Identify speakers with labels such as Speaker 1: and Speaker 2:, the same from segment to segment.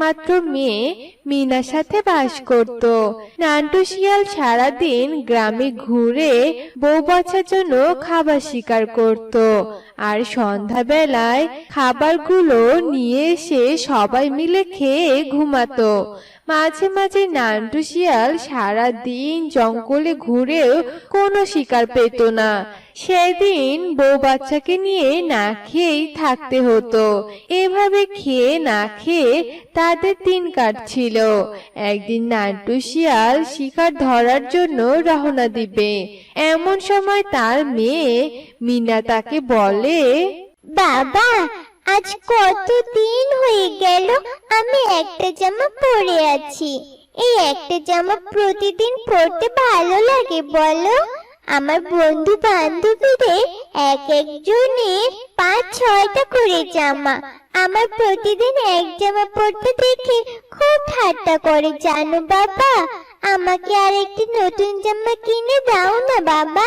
Speaker 1: একমাত্র মেয়ে মিনার সাথে বাস করত। নান্টু শিয়াল সারাদিন গ্রামে ঘুরে বউ বাচ্চার জন্য খাবার শিকার করত। আর সন্ধ্যাবেলায় খাবারগুলো নিয়ে এসে সবাই মিলে খেয়ে ঘুমাতো। মাঝে মাঝে নান্টু শিয়াল সারাদিন জঙ্গলে ঘুরেও কোনো শিকার পেত না। সেদিন বউ বাচ্চাকে নিয়ে না খেয়েই থাকতে হতো। এভাবে খেয়ে না খেয়ে তাদের দিন কাটছিল। একদিন নান্টু শিয়াল শিকার ধরার জন্য রওনা দিবে। এমন সময় তার মেয়ে মিনা তাকে বলে
Speaker 2: বাবা, আজ কত দিন হয়ে গেল আমি একটা জামা পরে আছি। এই একটা জামা প্রতিদিন পরতে ভালো লাগে বলো। আমার বন্ধু বান্ধবীদের এক একজনের পাঁচ, ছয়টা করে জামা। আমার প্রতিদিন এক জামা পরতে দেখে খুব ঠাট্টা করে। জানো বাবা, আমাকে আর একটি নতুন জামা কিনে দাও না বাবা।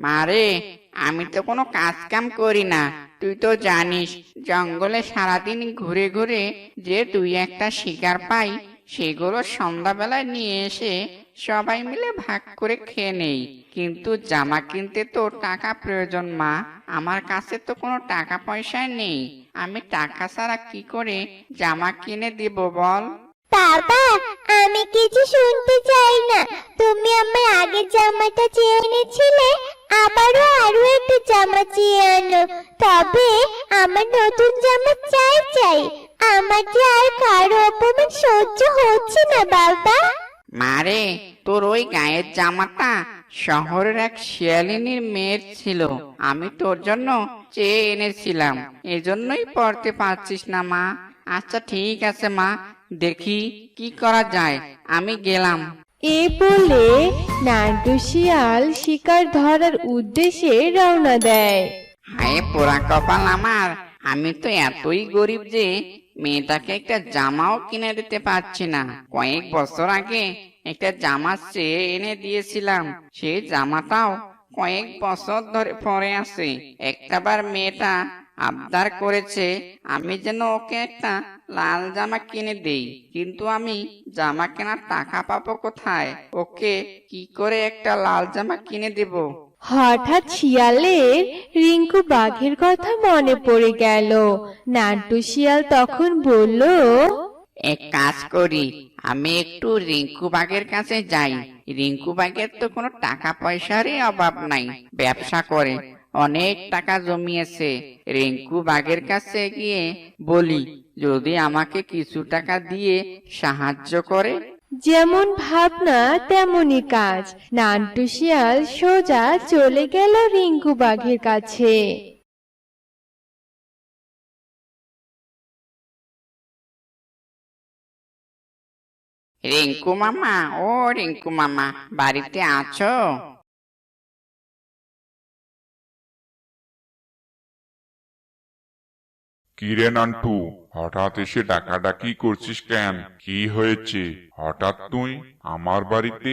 Speaker 3: মারে আমি তো কোনো কাজ কাম করি না। তুই তো জানিস, জঙ্গলে সারাদিন ঘুরে ঘুরে যে তুই একটা শিকার পাই, সেগুলো সন্ধ্যাবেলায় নিয়ে এসে সবাই মিলে ভাগ করে খেয়ে নেই। কিন্তু জামা কিনতে তো টাকা প্রয়োজন, মা। আমার কাছে তো কোনো টাকা পয়সা নেই। আমি টাকা ছাড়া কি করে জামা কিনে দিব বল?
Speaker 2: বাবা, আমি কিছু শুনতে চাই না। তুমি আমার আগের জামাটা চেয়ে এনেছিলে? আবারও আরও একটা জামা চেয়ে আনো। তবে আমার নতুন জামা চাই চাই। আমার যে আর কারও অপমান সহ্য হচ্ছে না, বাবা।
Speaker 3: মারে তোর ওই গায়ের জামাটা শহরের এক শিয়ালিনীর মেয়ের ছিল। আমি তোর জন্য চেয়ে এনেছিলাম। এজন্যই পড়তে পারছিস না, মা। আচ্ছা ঠিক আছে, মা। দেখি কি করা যায়। আমি গেলাম।
Speaker 1: এ বলে নান্টু শিয়াল শিকার ধরার উদ্দেশ্যে রওনা দেয়।
Speaker 3: হায় পোড়া কপাল আমার, আমি তো এতই গরিব যে মেয়েটাকে একটা জামাও কিনে দিতে পারছি না। কয়েক বছর আগে একটা জামা চেয়ে এনে দিয়েছিলাম সেই জামাটাও কয়েক বছর ধরে পরে আছে। একটাবার মেয়েটা আবদার করেছে, আমি যেন ওকে একটা লাল জামা কিনে দেই কিন্তু আমি জামা কেনার টাকা পাবো কোথায়? ওকে কি করে একটা লাল জামা কিনে দেবো?
Speaker 1: হঠাৎ শিয়ালের রিঙ্কু বাঘের কথা মনে পড়ে গেল। নান্টু শিয়াল তখন বলল
Speaker 3: এক কাজ করি আমি একটু রিঙ্কু বাগের কাছে যাই। রিঙ্কু বাগের তো কোনো টাকা পয়সারই অভাব নাই ব্যবসা করে। অনেক টাকা জমিয়েছে। রিঙ্কু বাগের কাছে গিয়ে বলি যদি আমাকে কিছু টাকা দিয়ে সাহায্য করে?
Speaker 1: যেমন ভাবনা তেমনই কাজ। নান্টু শিয়াল সোজা চলে গেল রিঙ্কু বাঘের কাছে।
Speaker 3: রিঙ্কু মামা ও রিঙ্কু মামা বাড়িতে আছো?
Speaker 4: কিরে নান্টু হঠাৎ এসে ডাকাডাকি করছিস কেন? কি হয়েছে? হঠাৎ তুই আমার বাড়িতে?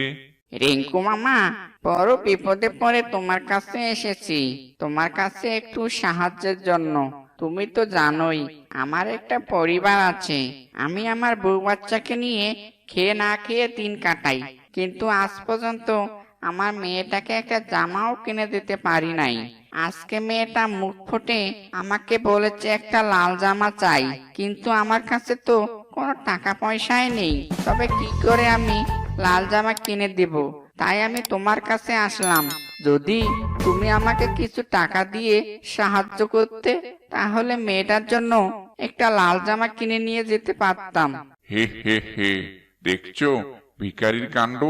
Speaker 3: রিঙ্কু মামা, বড় বিপদে পড়ে তোমার কাছে এসেছি। তোমার কাছে একটু সাহায্যের জন্য। তুমি তো জানোই, আমার একটা পরিবার আছে। আমি আমার বউ বাচ্চাকে নিয়ে খেয়ে না খেয়ে দিন কাটাই। কিন্তু আজ পর্যন্ত আমার মেয়েটাকে একটা জামাও কিনে দিতে পারি নাই। আজকে মেয়েটা মুখ ফুটে আমাকে বলেছে, একটা লাল জামা চাই। কিন্তু আমার কাছে তো কোনো টাকা পয়সাই নেই। তবে কি করে আমি লাল জামা কিনে দেব? তাই আমি তোমার কাছে আসলাম। যদি তুমি আমাকে কিছু টাকা দিয়ে সাহায্য করতে, তাহলে মেয়েটার জন্য একটা লাল জামা কিনে নিয়ে যেতে পারতাম।
Speaker 4: হে হে হে, দেখছ? ভিকারির কাণ্ড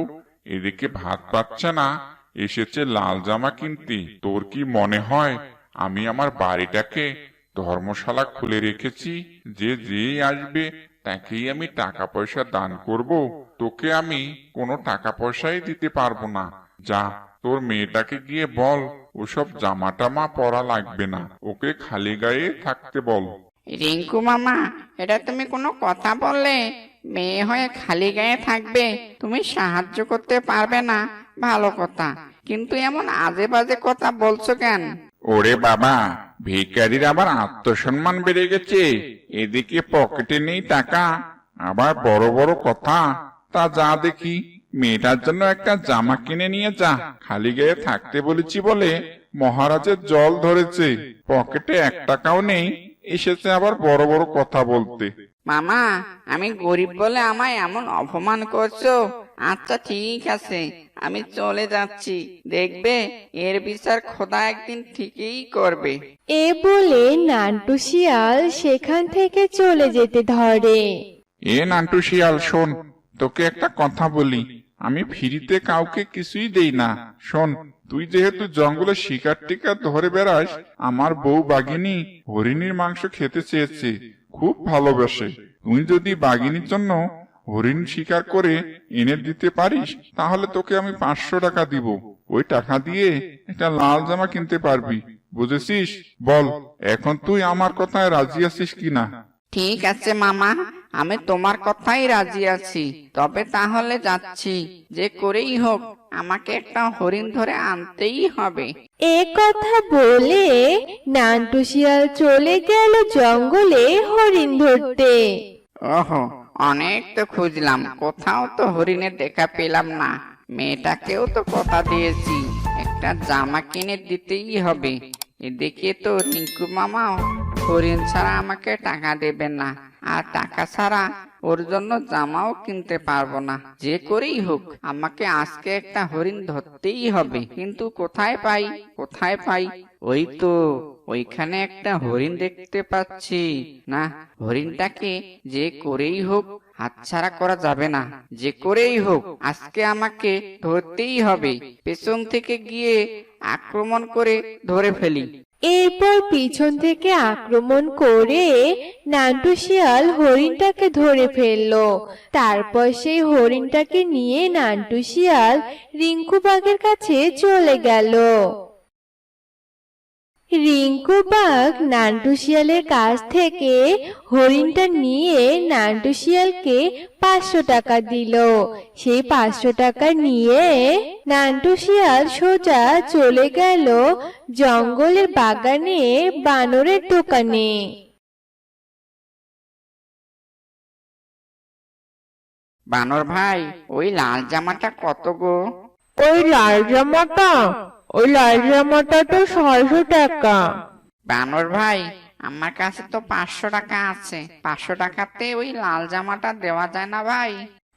Speaker 4: এদিকে ভাত পাচ্ছে না, এসেছে লাল জামা কিনতে। তোর কি মনে হয় আমি আমার বাড়িটাকে ধর্মশালা খুলে রেখেছি? যে যে আসবে, তাকেই আমি টাকা পয়সা দান করব। তোকে আমি কোনো টাকা পয়সাই দিতে পারব না। যা, তোর মেয়েটাকে গিয়ে বল, ওসব জামা টামা পরা লাগবে না। ওকে খালি গায়ে থাকতে বল।
Speaker 3: রিঙ্কু মামা, এটা তুমি কোনো কথা বললে? মেয়ে হয়ে খালি গায়ে থাকবে, তুমি সাহায্য করতে পারবে না। ভালো কথা। কিন্তু এমন আজে বাজে কথা বলছো কেন?
Speaker 4: ওরে বাবা ভিকারির আবার আত্মসম্মান বেড়ে গেছে। এদিকে পকেটে নেই টাকা, আবার বড় বড় কথা। তা যা দেখি, মেয়েটার জন্য একটা জামা কিনে নিয়ে যা। খালি গায়ে থাকতে বলেছি বলে মহারাজের জল ধরেছে। পকেটে এক টাকাও নেই, এসেছে আবার বড় বড় কথা বলতে।
Speaker 3: মামা আমি গরিব বলে আমায় এমন অপমান করছ? আচ্ছা ঠিক আছে আমি চলে যাচ্ছি। দেখবে এর বিচার খোদা একদিন ঠিকই করবে।
Speaker 1: এ বলে নান্টু শিয়াল সেখান থেকে চলে যেতে ধরে।
Speaker 4: এ নান্টু শিয়াল শোন তোকে একটা কথা বলি। আমি ফ্রিতে কাউকে কিছুই দেই না। শোন তুই যেহেতু জঙ্গলে শিকার টিকার ধরে বেড়াস আমার বউ বাঘিনী হরিণীর মাংস খেতে চেয়েছে। খুব ভালোবাসে। তুই যদি বাঘিনীর জন্য হরিণ শিকার করে এনে দিতে পারিস তাহলে তোকে আমি পাঁচশো টাকা দিব। ওই টাকা দিয়ে একটা লাল জামা কিনতে পারবি। বুঝেছিস? বল এখন তুই আমার কথায় রাজি আছিস কিনা?
Speaker 3: ঠিক আছে মামা আমি তোমার কথাই রাজি আছি। তবে তাহলে যাচ্ছি। যে করেই হোক আমাকে একটা হরিণ ধরে আনতেই হবে।
Speaker 1: এ কথা বলে নান্টু শিয়াল চলে গেল জঙ্গলে হরিণ ধরতে।
Speaker 3: ওহো, অনেক তো খুঁজলাম, কোথাও তো হরিণের দেখা পেলাম না। মেয়েটাকেও তো কথা দিয়েছি, একটা জামা কিনে দিতেই হবে। এদিকে তো মামাও, হরিণ ছাড়া আমাকে টাকা দেবে না, আর টাকা ছাড়া ওর জন্য জামাও কিনতে পারব না। যে করেই হোক, আমাকে আজকে একটা হরিণ ধরতেই হবে। কিন্তু কোথায় পাই কোথায় পাই, ওই তো ওইখানে একটা হরিণ দেখতে পাচ্ছি। না, হরিণটাকে যে করেই হোক, হাতছাড়া করা যাবে না। যে করেই হোক, আজকে আমাকে ধরতেই হবে। পেছন থেকে গিয়ে আক্রমণ করে ধরে ফেলি।
Speaker 1: এরপর পিছন থেকে আক্রমণ করে নান্টু শিয়াল হরিণটাকে ধরে ফেলল। তারপর সেই হরিণটাকে নিয়ে নান্টু শিয়াল রিঙ্কু বাঘের কাছে চলে গেল। রিঙ্কু বাঘ নান্টু শিয়ালের কাছ থেকে হরিণটা নিয়ে নান্টু শিয়ালকে পাঁচশো টাকা দিল। সেই পাঁচশো টাকা নিয়ে নান্টু শিয়াল সোজা চলে গেল জঙ্গলের বাগানে বানরের দোকানে।
Speaker 3: বানর ভাই ওই লাল জামাটা কত গো?
Speaker 1: ওই লাল জামাটা ওই লাল জামাটা তো ছয়শো টাকা।
Speaker 3: বানর ভাই আমার কাছে তো পাঁচশো টাকা আছে। পাঁচশো টাকাতে ওই লাল জামাটা দেওয়া যায় না ভাই।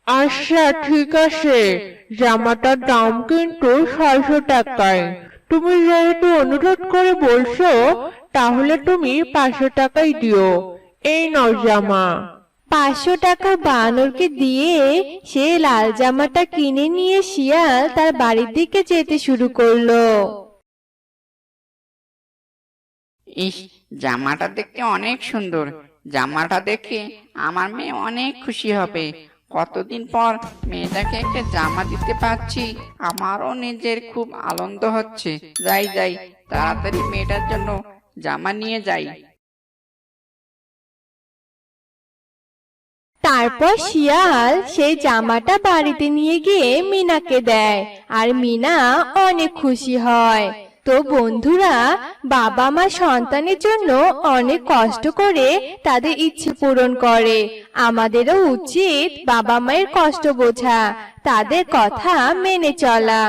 Speaker 1: আচ্ছা ঠিক আছে। জামাটার দাম কিন্তু ছয়শো টাকায়। তুমি যেহেতু অনুরোধ করে বলছো তাহলে তুমি পাঁচশো টাকাই দিও। এই নাও জামা। পাঁচশো টাকা বানরকে দিয়ে সে লাল জামাটা কিনে নিয়ে শিয়াল তার বাড়ির দিকে যেতে শুরু করল।
Speaker 3: ইস, জামাটা দেখতে অনেক সুন্দর। জামাটা দেখে আমার মেয়ে অনেক খুশি হবে। কতদিন পর মেয়েটাকে একটা জামা দিতে পারছি, আমারও নিজের খুব আনন্দ হচ্ছে। যাই যাই, তাড়াতাড়ি মেয়েটার জন্য জামা নিয়ে যাই।
Speaker 1: তারপর শিয়াল সেই জামাটা বাড়িতে নিয়ে গিয়ে মিনাকে দেয়, আর মিনা অনেক খুশি হয়। তো বন্ধুরা, বাবা মা সন্তানের জন্য অনেক কষ্ট করে তাদের ইচ্ছে পূরণ করে। আমাদেরও উচিত বাবা মায়ের কষ্ট বোঝা, তাদের কথা মেনে চলা।